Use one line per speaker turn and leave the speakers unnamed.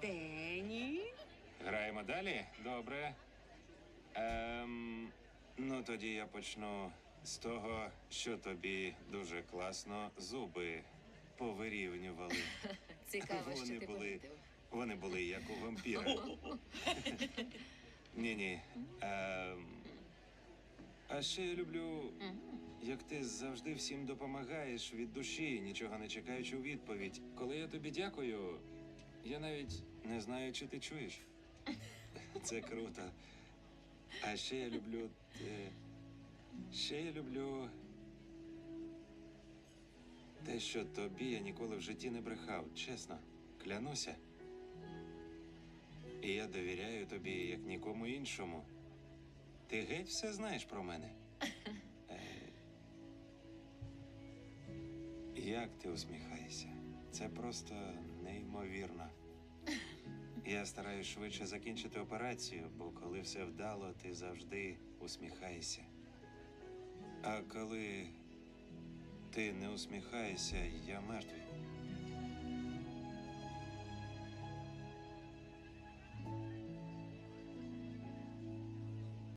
Дені.
Граємо далі? Добре. Ем, ну тоді я почну з того, що тобі дуже класно зуби повирівнювали.
Цікаво, що
Вони
ти
були,
помітив.
вони були як у вампіра. Ні, ні. Ем, а ще я люблю, як ти завжди всім допомагаєш від душі, нічого не чекаючи у відповідь. Коли я тобі дякую, я навіть не знаю, чи ти чуєш. Це круто. А ще я люблю. Те... Ще я люблю. Те, що тобі я ніколи в житті не брехав, чесно, клянуся. І я довіряю тобі як нікому іншому. Ти геть все знаєш про мене. Е, Як ти усміхаєшся? Це просто неймовірно. Я стараюсь швидше закінчити операцію, бо коли все вдало, ти завжди усміхаєшся. А коли ти не усміхаєшся, я мертвий.